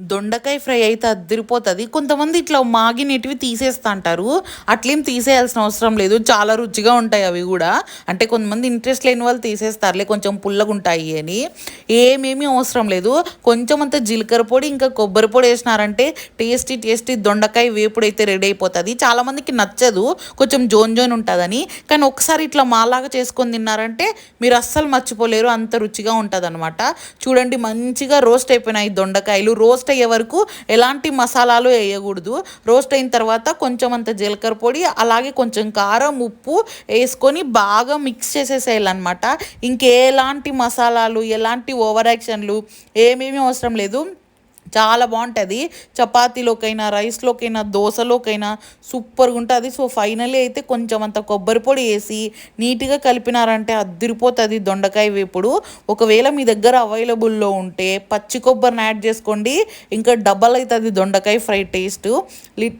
దొండకాయ ఫ్రై అయితే అద్దరిపోతుంది. కొంతమంది ఇట్లా మాగినటివి తీసేస్తా అంటారు. అట్లేం తీసేయాల్సిన అవసరం లేదు. చాలా రుచిగా ఉంటాయి అవి కూడా. అంటే కొంతమంది ఇంట్రెస్ట్ లేని వాళ్ళు తీసేస్తారులే కొంచెం పుల్లగా ఉంటాయి అని. ఏమేమీ అవసరం లేదు. కొంచెం అంత జీలకర్ర పొడి ఇంకా కొబ్బరి పొడి వేసినారంటే టేస్టీ టేస్టీ దొండకాయ వేపుడు అయితే రెడీ అయిపోతుంది. చాలామందికి నచ్చదు. కొంచెం జోన్ జోన్ ఉంటుందని. కానీ ఒకసారి ఇట్లా మాలాగా చేసుకొని తిన్నారంటే మీరు అస్సలు మర్చిపోలేరు. అంత రుచిగా ఉంటుంది చూడండి మంచిగా రోస్ట్ అయిపోయినాయి దొండకాయలు. రోస్ట్ అయ్యే వరకు ఎలాంటి మసాలాలు వేయకూడదు. రోస్ట్ అయిన తర్వాత కొంచెం అంత జీలకర్ర పొడి అలాగే కొంచెం కారం ఉప్పు వేసుకొని బాగా మిక్స్ చేసేసేయాలన్నమాట. ఇంకేలాంటి మసాలాలు ఎలాంటి ఓవర్ యాక్షన్లు ఏమేమి అవసరం లేదు. చాలా బాగుంటుంది. చపాతీలోకైనా రైస్లోకైనా దోశలోకైనా సూపర్గా ఉంటుంది. సో ఫైనలీ అయితే కొంచెం అంత కొబ్బరి పొడి వేసి నీట్గా కలిపినారంటే అద్దరిపోతుంది దొండకాయ వేపుడు. ఒకవేళ మీ దగ్గర అవైలబుల్లో ఉంటే పచ్చి కొబ్బరిని యాడ్ చేసుకోండి. ఇంకా డబల్ అవుతుంది దొండకాయ ఫ్రై టేస్ట్.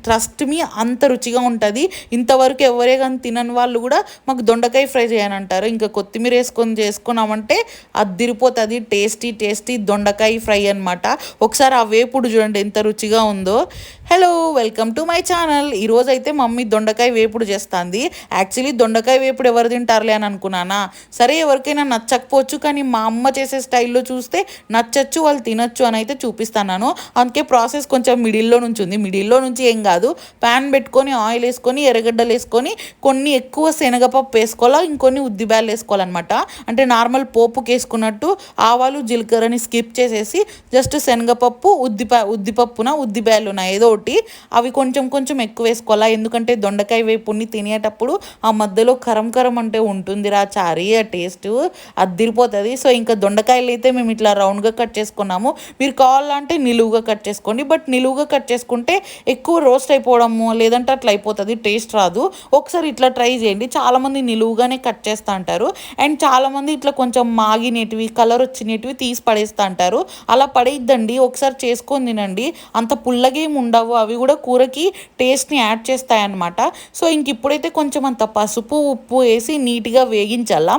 ట్రస్ట్ మీ అంత రుచిగా ఉంటుంది. ఇంతవరకు ఎవరే కానీ తినని వాళ్ళు కూడా మాకు దొండకాయ ఫ్రై చేయనంటారు ఇంకా కొత్తిమీర వేసుకొని చేసుకున్నామంటే అద్దిరిపోతుంది టేస్టీ టేస్టీ దొండకాయ ఫ్రై అనమాట ఒకసారి ఆ వేపుడు చూడండి ఎంత రుచిగా ఉందో. Hello welcome to my channel ఈరోజు అయితే మమ్మీ దొండకాయ వేపుడు చేస్తుంది. యాక్చువల్లీ దొండకాయ వేపుడు ఎవరు తింటారులే అని అనుకున్నానా? సరే ఎవరికైనా నచ్చకపోవచ్చు కానీ మా అమ్మ చేసే స్టైల్లో చూస్తే నచ్చచ్చు వాళ్ళు తినచ్చు అని అయితే చూపిస్తాను అందుకే ప్రాసెస్ కొంచెం మిడిల్లో నుంచి ఉంది. మిడిల్లో నుంచి ఏం కాదు. ప్యాన్ పెట్టుకొని ఆయిల్ వేసుకొని ఎర్రగడ్డలు వేసుకొని కొన్ని ఎక్కువ శనగపప్పు వేసుకోవాలా ఇంకొన్ని ఉద్దిబ్యాలు వేసుకోవాలన్నమాట. అంటే నార్మల్ పోపుకి వేసుకున్నట్టు ఆవాలు జీలకర్రని స్కిప్ చేసేసి జస్ట్ శనగపప్పు ఉద్దిప ఉద్దిపప్పున ఉద్దిబ్యాలున ఏదో ఒకటి. అవి కొంచెం కొంచెం ఎక్కువ వేసుకోవాలా? ఎందుకంటే దొండకాయ వేపుని తినేటప్పుడు ఆ మధ్యలో కరం కరం అంటే ఉంటుందిరా చారీ ఆ టేస్ట్. అద్దిరిపోతుంది సో ఇంకా దొండకాయలు అయితే మేము ఇట్లా రౌండ్గా కట్ చేసుకున్నాము. మీరు కావాలంటే నిలువుగా కట్ చేసుకోండి. బట్ నిలువుగా కట్ చేసుకుంటే ఎక్కువ రోస్ట్ అయిపోవడము లేదంటే అట్లా అయిపోతుంది. టేస్ట్ రాదు. ఒకసారి ఇట్లా ట్రై చేయండి. చాలామంది నిలువుగానే కట్ చేస్తూ అంటారు. అండ్ చాలామంది ఇట్లా కొంచెం మాగినేటివి కలర్ వచ్చినటివి తీసి పడేస్తూ అంటారు. అలా పడేద్దండి ఒకసారి చేసుకొని తినండి. అంత పుల్లగేం ఉండవు. అవి కూడా కూరకి టేస్ట్ని యాడ్ చేస్తాయన్నమాట. సో ఇంక ఇప్పుడైతే కొంచెం అంత పసుపు ఉప్పు వేసి నీట్గా వేగించాలా?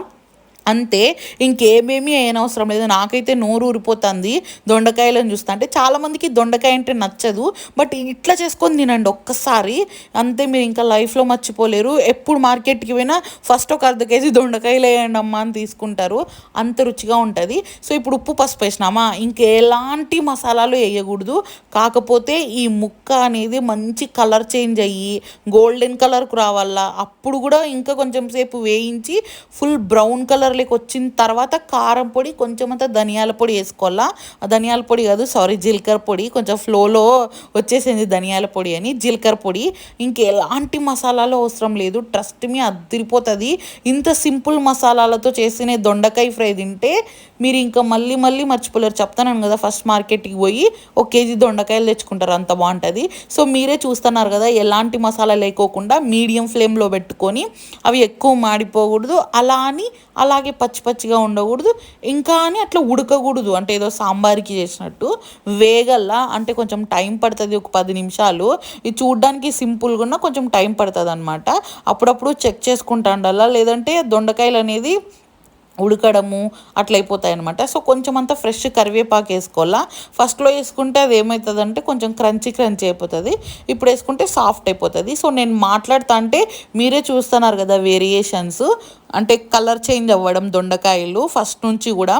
అంతే ఇంకేమేమీ అవసరం లేదు. నాకైతే నోరు ఊరిపోతుంది. దొండకాయలను చూస్తా. అంటే చాలామందికి దొండకాయ అంటే నచ్చదు. బట్ ఇట్లా చేసుకొని తినండి ఒక్కసారి. అంతే మీరు ఇంకా లైఫ్లో మర్చిపోలేరు. ఎప్పుడు మార్కెట్కి పోయినా ఫస్ట్ ఒక అర్ధ కేజీ దొండకాయలు వేయండి అమ్మ అని తీసుకుంటారు. అంత రుచిగా ఉంటుంది. సో ఇప్పుడు ఉప్పు పసుపు వేసినామా? ఇంకెలాంటి మసాలాలు వేయకూడదు. కాకపోతే ఈ ముక్క అనేది మంచి కలర్ చేంజ్ అయ్యి గోల్డెన్ కలర్కు రావాలా? అప్పుడు కూడా ఇంకా కొంచెం సేపు వేయించి ఫుల్ బ్రౌన్ కలర్ కలర్లోకి వచ్చిన తర్వాత కారం పొడి కొంచెం అంత ధనియాల పొడి వేసుకోవాలా? ధనియాల పొడి కాదు సారీ జీలకర్ర పొడి. కొంచెం ఫ్లోలో వచ్చేసింది ధనియాల పొడి అని. జీలకర్ర పొడి. ఇంకెలాంటి మసాలాలు అవసరం లేదు. ట్రస్ట్ మీ అదిరిపోతుంది. ఇంత సింపుల్ మసాలాలతో చేసిన దొండకాయ ఫ్రై తింటే మీరు ఇంకా మళ్ళీ మళ్ళీ మర్చిపోలేరు. చెప్తాను కదా ఫస్ట్ మార్కెట్కి పోయి ఒక కేజీ దొండకాయలు తెచ్చుకుంటారు. అంత బాగుంటుంది. సో మీరే చూస్తున్నారు కదా ఎలాంటి మసాలా లేకోకుండా మీడియం ఫ్లేమ్లో పెట్టుకొని అవి ఎక్కువ మాడిపోకూడదు. అలా అని అలా అలాగే పచ్చి పచ్చిగా ఉండకూడదు. ఇంకా అని అట్లా ఉడకకూడదు. అంటే ఏదో సాంబార్కి చేసినట్టు. వేగల్లా అంటే కొంచెం టైం పడుతుంది ఒక పది నిమిషాలు. ఇది చూడ్డానికి సింపుల్గా ఉన్న కొంచెం టైం పడుతుంది అనమాట అప్పుడప్పుడు చెక్ చేసుకుంటా ఉండాలా లేదంటే దొండకాయలు అనేది ఉడకడము అట్లయిపోతాయనమాట అనమాట సో కొంచెం అంతా ఫ్రెష్ కరివేపాకు వేసుకోవాలా? ఫస్ట్లో వేసుకుంటే అది ఏమవుతుందంటే కొంచెం క్రంచీ క్రంచీ అయిపోతుంది. ఇప్పుడు వేసుకుంటే సాఫ్ట్ అయిపోతుంది. సో నేను మాట్లాడుతా అంటే మీరే చూస్తున్నారు కదా వేరియేషన్స్. అంటే కలర్ చేంజ్ అవ్వడం దొండకాయలు ఫస్ట్ నుంచి కూడా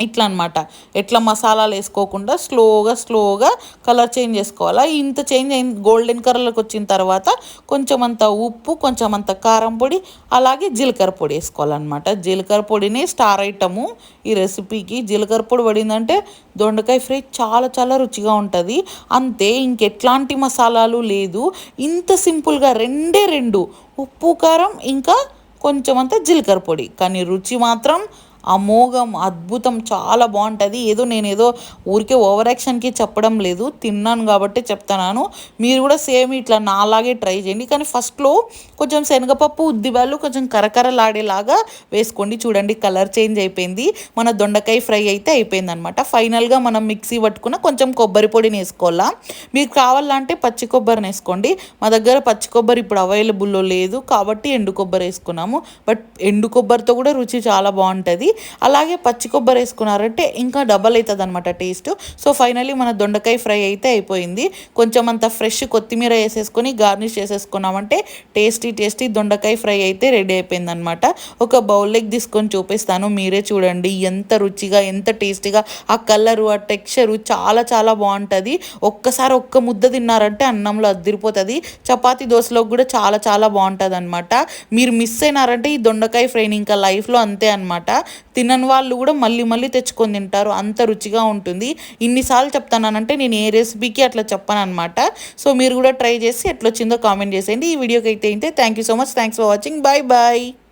ఇట్లా అనమాట ఎట్లా మసాలాలు వేసుకోకుండా స్లోగా స్లోగా కలర్ చేంజ్ చేసుకోవాలా. ఇంత చేంజ్ అయిన గోల్డెన్ కలర్లోకి వచ్చిన తర్వాత కొంచెం అంత ఉప్పు కొంచెం అంత కారం పొడి అలాగే జీలకర్ర పొడి వేసుకోవాలన్నమాట. జీలకర్ర పొడిని స్టార్ ఐటము ఈ రెసిపీకి. జీలకర్ర పొడి పడిందంటే దొండకాయ ఫ్రై చాలా చాలా రుచిగా ఉంటుంది. అంతే ఇంకెట్లాంటి మసాలాలు లేదు. ఇంత సింపుల్గా రెండే రెండు. ఉప్పు కారం ఇంకా కొంచెం అంత జీలకర్ర పొడి. కానీ రుచి మాత్రం అమోఘం అద్భుతం చాలా బాగుంటుంది. ఏదో నేను ఏదో ఊరికే ఓవర్ యాక్షన్కి చెప్పడం లేదు. తిన్నాను కాబట్టి చెప్తున్నాను. మీరు కూడా సేమ్ ఇట్లా నాలాగే ట్రై చేయండి. కానీ ఫస్ట్లో కొంచెం శనగపప్పు ఉద్దివాళ్ళు కొంచెం కరకరలాడేలాగా వేసుకోండి. చూడండి కలర్ చేంజ్ అయిపోయింది. మన దొండకాయ ఫ్రై అయితే అయిపోయింది అనమాట ఫైనల్గా మనం మిక్సీ పట్టుకున్న కొంచెం కొబ్బరి పొడిని వేసుకోవాలా? మీకు కావాలంటే పచ్చి కొబ్బరిని వేసుకోండి. మా దగ్గర పచ్చి కొబ్బరి ఇప్పుడు అవైలబుల్లో లేదు. కాబట్టి ఎండు కొబ్బరి వేసుకున్నాము. బట్ ఎండు కొబ్బరితో కూడా రుచి చాలా బాగుంటుంది. అలాగే పచ్చి కొబ్బరి వేసుకున్నారంటే ఇంకా డబల్ అవుతుంది అనమాట టేస్ట్ సో ఫైనలీ మన దొండకాయ ఫ్రై అయితే అయిపోయింది. కొంచెం అంత ఫ్రెష్ కొత్తిమీర వేసేసుకొని గార్నిష్ చేసేసుకున్నామంటే టేస్టీ టేస్టీ దొండకాయ ఫ్రై అయితే రెడీ అయిపోయింది అనమాట ఒక బౌల్లోకి తీసుకొని చూపిస్తాను. మీరే చూడండి. ఎంత రుచిగా ఎంత టేస్టీగా ఆ కలరు ఆ టెక్స్చరు చాలా చాలా బాగుంటుంది. ఒక్కసారి ఒక్క ముద్ద తిన్నారంటే అన్నంలో అద్దరిపోతుంది చపాతి దోశలో కూడా చాలా చాలా బాగుంటుంది అనమాట మీరు మిస్ అయినారంటే ఈ దొండకాయ ఫ్రైని ఇంకా లైఫ్లో అంతే అనమాట తినని వాళ్ళు కూడా మళ్ళీ మళ్ళీ తెచ్చుకొని తింటారు. అంత రుచిగా ఉంటుంది. ఇన్నిసార్లు చెప్తానంటే నేను ఏ రెసిపీకి అట్లా చెప్పాను అనమాట సో మీరు కూడా ట్రై చేసి ఎట్లొచ్చిందో కామెంట్ చేసేయండి. ఈ వీడియోకి అయితే అయితే thank you so much thanks for watching bye bye